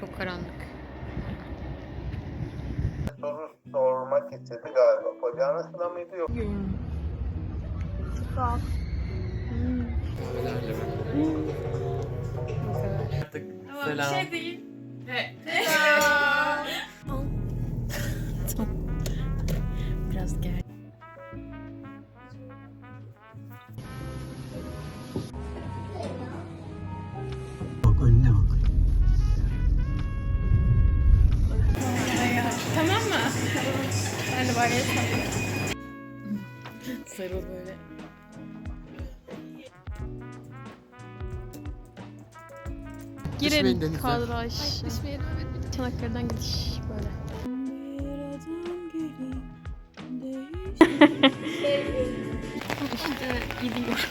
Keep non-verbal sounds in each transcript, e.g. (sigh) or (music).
Çok karanlık. soru sormak istedi galiba. Bacağınızda mıydı yok? Artık selam. şey değil. Biraz (laughs) Ben de bari Sarı böyle. Düşmeyin Girelim denize. kadraj. Çanakkale'den gidiş böyle. (laughs) işte gidiyor.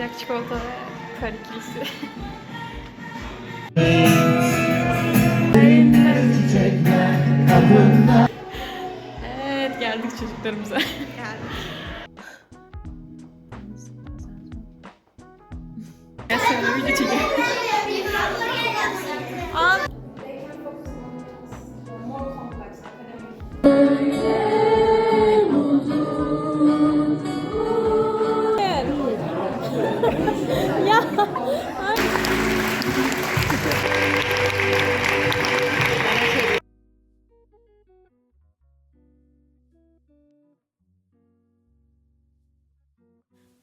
Sıcak çikolata ve kar ikilisi. Evet geldik çocuklarımıza. Ben sana video çekiyorum.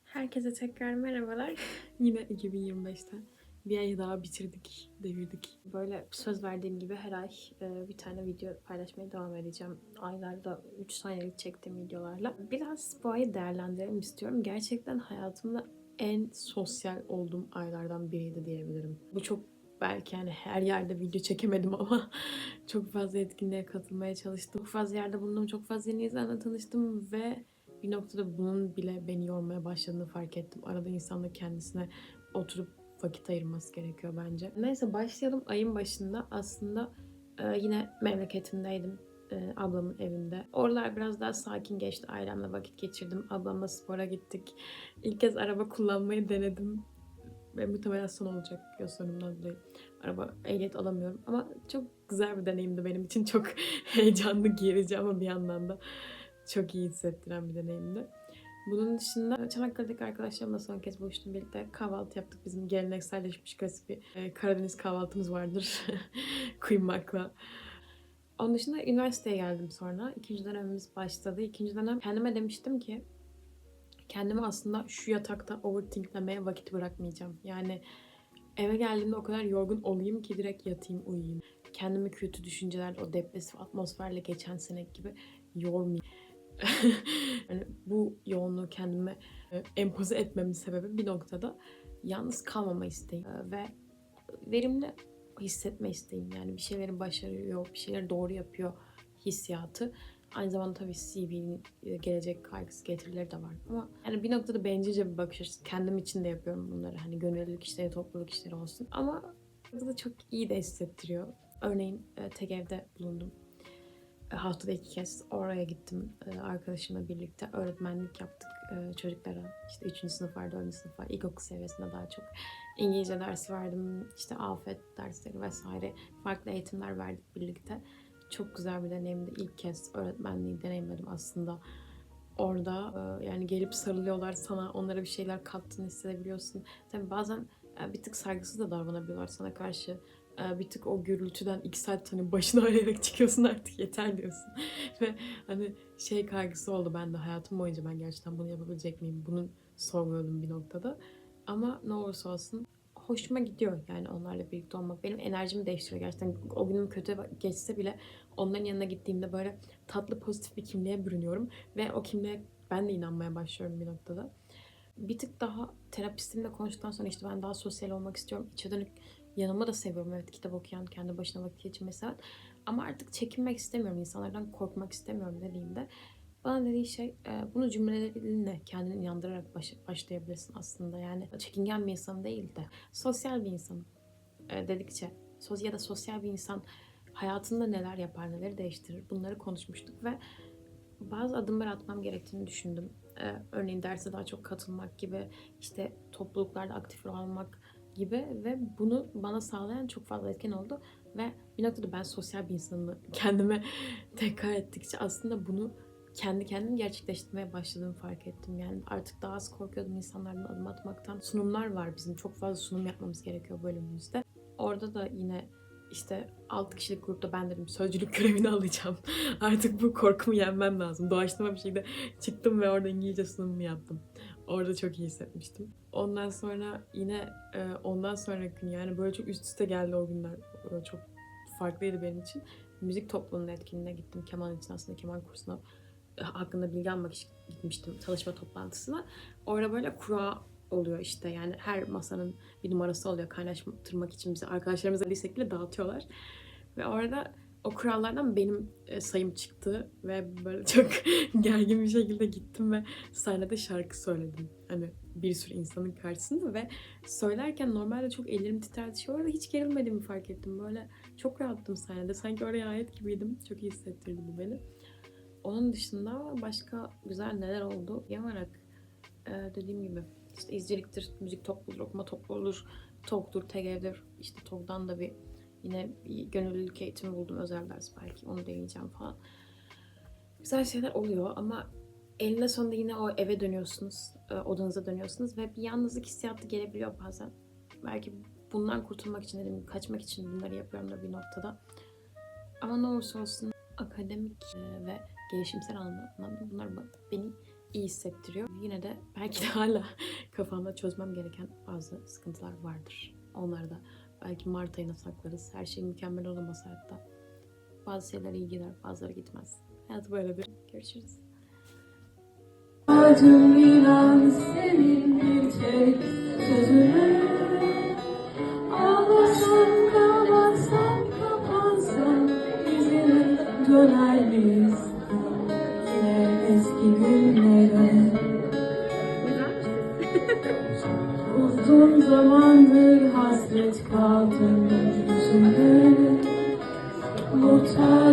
Herkese tekrar merhabalar. (laughs) Yine 2025'ten bir ay daha bitirdik, devirdik. Böyle söz verdiğim gibi her ay e, bir tane video paylaşmaya devam edeceğim. Aylarda 3 saniyelik çektiğim videolarla. Biraz bu ayı değerlendirelim istiyorum. Gerçekten hayatımda en sosyal olduğum aylardan biriydi diyebilirim. Bu çok belki yani her yerde video çekemedim ama (laughs) çok fazla etkinliğe katılmaya çalıştım. Çok fazla yerde bulundum, çok fazla yeni insanlarla tanıştım ve bir noktada bunun bile beni yormaya başladığını fark ettim. Arada insan da kendisine oturup vakit ayırması gerekiyor bence. Neyse başlayalım. Ayın başında aslında e, yine memleketimdeydim. e, ablamın evinde. Oralar biraz daha sakin geçti. Ailemle vakit geçirdim. Ablamla spora gittik. İlk kez araba kullanmayı denedim. Ve muhtemelen son olacak gözlerimden dolayı. Araba ehliyet alamıyorum. Ama çok güzel bir deneyimdi benim için. Çok (laughs) heyecanlı, gerici ama bir yandan da çok iyi hissettiren bir deneyimdi. Bunun dışında Çanakkale'deki arkadaşlarımla son kez buluştum. Birlikte kahvaltı yaptık. Bizim gelenekselleşmiş klasik bir e, Karadeniz kahvaltımız vardır. (laughs) Kuymakla. Onun dışında üniversiteye geldim sonra. İkinci dönemimiz başladı. İkinci dönem kendime demiştim ki kendimi aslında şu yatakta overthinklemeye vakit bırakmayacağım. Yani eve geldiğimde o kadar yorgun olayım ki direkt yatayım uyuyayım. Kendimi kötü düşüncelerle o depresif atmosferle geçen sene gibi yormayayım. Yani (laughs) bu yoğunluğu kendime e, empoze etmemin sebebi bir noktada yalnız kalmama isteğim E, ve verimli hissetme isteğim. Yani bir şeyleri başarıyor, bir şeyleri doğru yapıyor hissiyatı. Aynı zamanda tabii CV'nin e, gelecek kaygısı getirileri de var. Ama yani bir noktada bencilce bir bakış açısı. Kendim için de yapıyorum bunları. Hani gönüllülük işleri, topluluk işleri olsun. Ama bu da çok iyi de hissettiriyor. Örneğin tek evde bulundum. Haftada iki kez oraya gittim e, arkadaşımla birlikte. Öğretmenlik yaptık e, çocuklara. İşte 3. sınıf var, 4. sınıf var. İlkokul seviyesinde daha çok. İngilizce dersi verdim. işte afet dersleri vesaire. Farklı eğitimler verdik birlikte. Çok güzel bir deneyimdi. İlk kez öğretmenliği deneyimledim aslında. Orada e, yani gelip sarılıyorlar sana, onlara bir şeyler kattığını hissedebiliyorsun. Tabii bazen bir tık saygısız da davranabiliyorlar sana karşı. E, Bir tık o gürültüden iki saat hani başını ağrıyarak (laughs) çıkıyorsun artık yeter diyorsun. (laughs) Ve hani şey kaygısı oldu bende hayatım boyunca ben gerçekten bunu yapabilecek miyim? Bunun sorguladım bir noktada. Ama ne olursa olsun hoşuma gidiyor yani onlarla birlikte olmak. Benim enerjimi değiştiriyor gerçekten. O günüm kötü geçse bile onların yanına gittiğimde böyle tatlı pozitif bir kimliğe bürünüyorum. Ve o kimliğe ben de inanmaya başlıyorum bir noktada. Bir tık daha terapistimle konuştuktan sonra işte ben daha sosyal olmak istiyorum. İçe dönük yanıma da seviyorum. Evet kitap okuyan, kendi başına vakit geçirmeyi seven. Ama artık çekinmek istemiyorum. insanlardan korkmak istemiyorum dediğimde bana dediği şey e, bunu cümlelerinle kendini inandırarak baş- başlayabilirsin aslında. Yani çekingen bir insan değil de sosyal bir insanım e, dedikçe ya da sosyal bir insan hayatında neler yapar, neleri değiştirir bunları konuşmuştuk ve bazı adımlar atmam gerektiğini düşündüm. Ee, örneğin derse daha çok katılmak gibi, işte topluluklarda aktif rol almak gibi ve bunu bana sağlayan çok fazla etken oldu ve bir noktada ben sosyal bir insanımı kendime (laughs) tekrar ettikçe aslında bunu kendi kendimi gerçekleştirmeye başladığımı fark ettim. Yani artık daha az korkuyordum insanlardan adım atmaktan. Sunumlar var bizim. Çok fazla sunum yapmamız gerekiyor bölümümüzde. Orada da yine işte 6 kişilik grupta ben dedim sözcülük (laughs) görevini alacağım. Artık bu korkumu yenmem lazım. Doğaçlama bir şekilde çıktım ve orada İngilizce sunumumu yaptım. Orada çok iyi hissetmiştim. Ondan sonra yine e, ondan sonraki gün yani böyle çok üst üste geldi o günler. Böyle çok farklıydı benim için. Müzik topluluğunun etkinliğine gittim. Keman için aslında keman kursuna e, hakkında bilgi almak için gitmiştim çalışma toplantısına. Orada böyle kura oluyor işte yani her masanın bir numarası oluyor kaynaştırmak için bizi arkadaşlarımızla listek bile dağıtıyorlar. Ve orada o kurallardan benim e, sayım çıktı ve böyle (laughs) çok gergin bir şekilde gittim ve sahnede şarkı söyledim. Hani bir sürü insanın karşısında ve söylerken normalde çok ellerim titrerdi. Şu arada hiç gerilmediğimi fark ettim. Böyle çok rahattım sahnede. Sanki oraya ait gibiydim. Çok iyi hissettirdi bu beni. Onun dışında başka güzel neler oldu? Olarak e, dediğim gibi işte izciliktir, müzik topluluğudur, okuma topluluğudur, TOG'dur, TGV'dir. İşte TOG'dan da bir yine bir gönüllülük eğitimi buldum özel ders belki onu deneyeceğim falan. Güzel şeyler oluyor ama eninde sonunda yine o eve dönüyorsunuz, e, odanıza dönüyorsunuz ve bir yalnızlık hissiyatı gelebiliyor bazen. Belki bundan kurtulmak için dedim, kaçmak için bunları yapıyorum da bir noktada. Ama ne olursa olsun akademik e, ve gelişimsel anlamda bunlar beni iyi hissettiriyor. Yine de belki de hala (laughs) kafamda çözmem gereken bazı sıkıntılar vardır. Onları da belki Mart ayına saklarız. Her şey mükemmel olamaz hayatta. Bazı şeyler iyi gider, bazıları gitmez. Hayat böyledir. Görüşürüz. Adım inan senin bir tek sözüne zamandır hasret kaldım. Yüzüne Muhtacım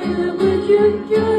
you, you, you.